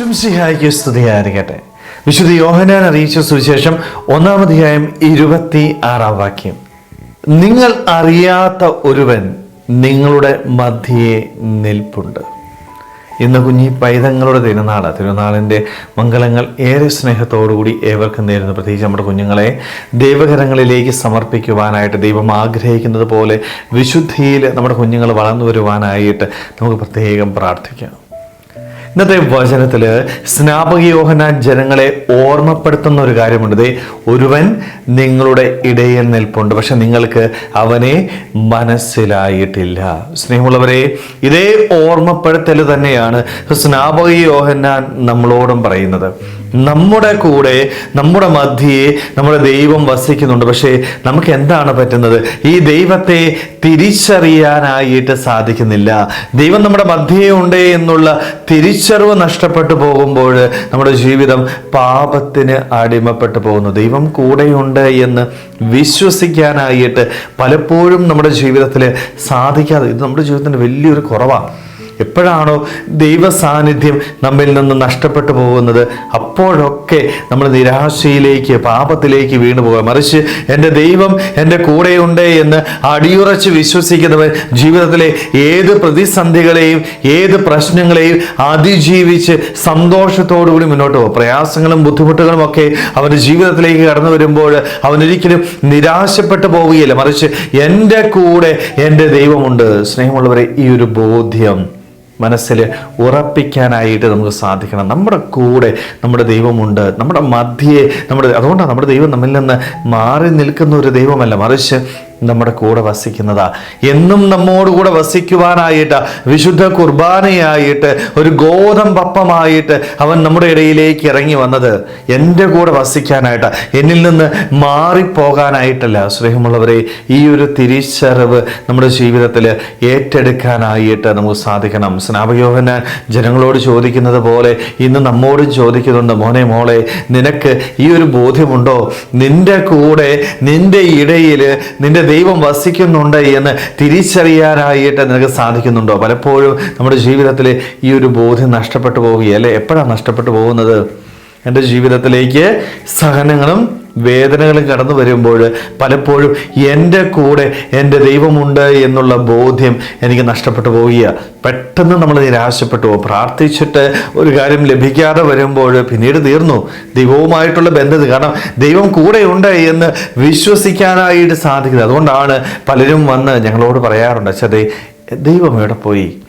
ഈശ്വംസിഹായിക്ക് സ്തുതിയായിരിക്കട്ടെ വിശുദ്ധ യോഹനാൻ അറിയിച്ച സുവിശേഷം ഒന്നാമധ്യായം ഇരുപത്തി ആറാം വാക്യം. നിങ്ങൾ അറിയാത്ത ഒരുവൻ നിങ്ങളുടെ മധ്യയെ നിൽപ്പുണ്ട്. ഇന്ന് കുഞ്ഞി പൈതങ്ങളുടെ തിരുനാൾ തിരുനാളിന്റെ മംഗളങ്ങൾ ഏറെ സ്നേഹത്തോടുകൂടി ഏവർക്കും നേരുന്നു. പ്രത്യേകിച്ച് നമ്മുടെ കുഞ്ഞുങ്ങളെ ദൈവകരങ്ങളിലേക്ക് സമർപ്പിക്കുവാനായിട്ട് ദൈവം ആഗ്രഹിക്കുന്നത് പോലെ വിശുദ്ധിയിൽ നമ്മുടെ കുഞ്ഞുങ്ങൾ വളർന്നു വരുവാനായിട്ട് നമുക്ക് പ്രത്യേകം പ്രാർത്ഥിക്കാം. ഇന്നത്തെ വചനത്തിൽ സ്നാപക യോഹനാൻ ജനങ്ങളെ ഓർമ്മപ്പെടുത്തുന്ന ഒരു കാര്യമുണ്ട്. ഒരുവൻ നിങ്ങളുടെ ഇടയിൽ നിൽപ്പുണ്ട് പക്ഷെ നിങ്ങൾക്ക് അവനെ മനസ്സിലായിട്ടില്ല. സ്നേഹമുള്ളവരെ ഇതേ ഓർമ്മപ്പെടുത്തൽ തന്നെയാണ് സ്നാപക യോഹന്നാൻ നമ്മളോടും പറയുന്നത്. നമ്മുടെ കൂടെ നമ്മുടെ മധ്യയെ നമ്മുടെ ദൈവം വസിക്കുന്നുണ്ട്. പക്ഷേ നമുക്ക് എന്താണ് പറ്റുന്നത്? ഈ ദൈവത്തെ തിരിച്ചറിയാനായിട്ട് സാധിക്കുന്നില്ല. ദൈവം നമ്മുടെ മധ്യയെ ഉണ്ട് എന്നുള്ള തിരിച്ചറിവ് നഷ്ടപ്പെട്ടു പോകുമ്പോൾ നമ്മുടെ ജീവിതം പാപത്തിന് അടിമപ്പെട്ടു പോകുന്നു. ദൈവം കൂടെയുണ്ട് എന്ന് വിശ്വസിക്കാനായിട്ട് പലപ്പോഴും നമ്മുടെ ജീവിതത്തിൽ സാധിക്കാതെ ഇത് നമ്മുടെ ജീവിതത്തിന്റെ വലിയൊരു കുറവാണ് എപ്പോഴാണോ ദൈവ സാന്നിധ്യം നമ്മിൽ നിന്ന് നഷ്ടപ്പെട്ടു പോകുന്നത് അപ്പോഴൊക്കെ നമ്മൾ നിരാശയിലേക്ക് പാപത്തിലേക്ക് വീണു പോകുക. മറിച്ച് എന്റെ ദൈവം എന്റെ കൂടെയുണ്ട് എന്ന് അടിയുറച്ച് വിശ്വസിക്കുന്നവൻ ജീവിതത്തിലെ ഏത് പ്രതിസന്ധികളെയും ഏത് പ്രശ്നങ്ങളെയും അതിജീവിച്ച് സന്തോഷത്തോടുകൂടി മുന്നോട്ട് പോകും. പ്രയാസങ്ങളും ബുദ്ധിമുട്ടുകളും ഒക്കെ അവന്റെ ജീവിതത്തിലേക്ക് കടന്നു വരുമ്പോൾ അവനൊരിക്കലും നിരാശപ്പെട്ടു പോവുകയില്ല. മറിച്ച് എന്റെ കൂടെ എന്റെ ദൈവമുണ്ട്. സ്നേഹമുള്ളവരെ ഈ ഒരു ബോധ്യം മനസ്സിൽ ഉറപ്പിക്കാനായിട്ട് നമുക്ക് സാധിക്കണം. നമ്മുടെ കൂടെ നമ്മുടെ ദൈവമുണ്ട്. നമ്മുടെ മധ്യയെ നമ്മുടെ അതുകൊണ്ടാണ് നമ്മുടെ ദൈവം നമ്മിൽ നിന്ന് മാറി നിൽക്കുന്ന ഒരു ദൈവമല്ല. മറിച്ച് നമ്മുടെ കൂടെ വസിക്കുന്നതാ. എന്നും നമ്മോട് കൂടെ വസിക്കുവാനായിട്ട് വിശുദ്ധ കുർബാനയായിട്ട് ഒരു ഗോതമ്പപ്പമായിട്ട് അവൻ നമ്മുടെ ഇടയിലേക്ക് ഇറങ്ങി വന്നത് എന്റെ കൂടെ വസിക്കാനായിട്ട് എന്നിൽ നിന്ന് മാറിപ്പോകാനായിട്ടല്ല. സ്നേഹമുള്ളവരെ ഈ ഒരു തിരിച്ചറിവ് നമ്മുടെ ജീവിതത്തിൽ ഏറ്റെടുക്കാനായിട്ട് നമുക്ക് സാധിക്കണം. സ്നാപയോഹന ജനങ്ങളോട് ചോദിക്കുന്നത് പോലെ ഇന്ന് നമ്മോടും ചോദിക്കുന്നുണ്ട് മോനെ മോളെ നിനക്ക് ഈ ഒരു ബോധ്യമുണ്ടോ? നിന്റെ കൂടെ നിന്റെ ഇടയിൽ നിന്റെ ദൈവം വസിക്കുന്നുണ്ട് എന്ന് തിരിച്ചറിയാനായിട്ട് നിനക്ക് സാധിക്കുന്നുണ്ടോ? പലപ്പോഴും നമ്മുടെ ജീവിതത്തിൽ ഈ ഒരു ബോധ്യം നഷ്ടപ്പെട്ടു പോവുകയല്ലേ? എപ്പോഴാണ് നഷ്ടപ്പെട്ടു പോകുന്നത്? എന്റെ ജീവിതത്തിലേക്ക് സഹനങ്ങളും വേദനകളും കടന്നു വരുമ്പോൾ പലപ്പോഴും എന്റെ കൂടെ എന്റെ ദൈവമുണ്ട് എന്നുള്ള ബോധ്യം എനിക്ക് നഷ്ടപ്പെട്ടു പോവുക പെട്ടെന്ന് നമ്മൾ നിരാശപ്പെട്ടു പ്രാർത്ഥിച്ചിട്ട് ഒരു കാര്യം ലഭിക്കാതെ വരുമ്പോൾ പിന്നീട് തീർന്നു. ദൈവവുമായിട്ടുള്ള ബന്ധത കാരണം ദൈവം കൂടെയുണ്ട് എന്ന് വിശ്വസിക്കാനായിട്ട് സാധിക്കുന്നത് അതുകൊണ്ടാണ് പലരും വന്ന് ഞങ്ങളോട് പറയാറുണ്ട് അച്ഛതേ ദൈവം എവിടെ പോയി?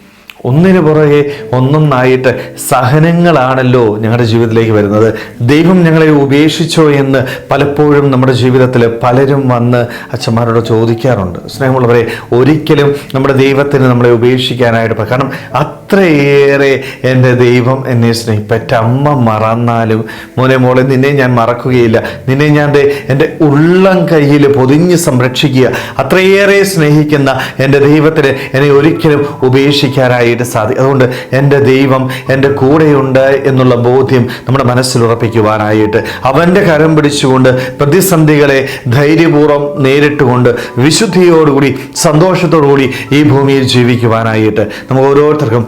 ഒന്നിനു പുറകെ ഒന്നൊന്നായിട്ട് സഹനങ്ങളാണല്ലോ ഞങ്ങളുടെ ജീവിതത്തിലേക്ക് വരുന്നത്. ദൈവം ഞങ്ങളെ ഉപേക്ഷിച്ചോ എന്ന് പലപ്പോഴും നമ്മുടെ ജീവിതത്തിൽ പലരും വന്ന് അച്ഛന്മാരോട് ചോദിക്കാറുണ്ട്. സ്നേഹമുള്ളവരെ ഒരിക്കലും നമ്മുടെ ദൈവത്തിന് നമ്മളെ ഉപേക്ഷിക്കാനായിട്ട് കാരണം അത്രയേറെ എന്റെ ദൈവം എന്നെ സ്നേഹിപ്പറ്റ അമ്മ മറന്നാലും മോനെ മോളെ നിന്നെ ഞാൻ മറക്കുകയില്ല. നിന്നെ ഞാൻ എന്റെ ഉള്ളം കയ്യിൽ പൊതിഞ്ഞ് സംരക്ഷിക്കുക. അത്രയേറെ സ്നേഹിക്കുന്ന എന്റെ ദൈവത്തിന് എന്നെ ഒരിക്കലും ഉപേക്ഷിക്കാനായിട്ട് സാധിക്കും അതുകൊണ്ട് എന്റെ ദൈവം എന്റെ കൂടെയുണ്ട് എന്നുള്ള ബോധ്യം നമ്മുടെ മനസ്സിൽ ഉറപ്പിക്കുവാനായിട്ട് അവന്റെ കരം പിടിച്ചുകൊണ്ട് പ്രതിസന്ധികളെ ധൈര്യപൂർവം നേരിട്ടുകൊണ്ട് വിശുദ്ധിയോടുകൂടി സന്തോഷത്തോടുകൂടി ഈ ഭൂമിയിൽ ജീവിക്കുവാനായിട്ട് നമുക്ക് ഓരോരുത്തർക്കും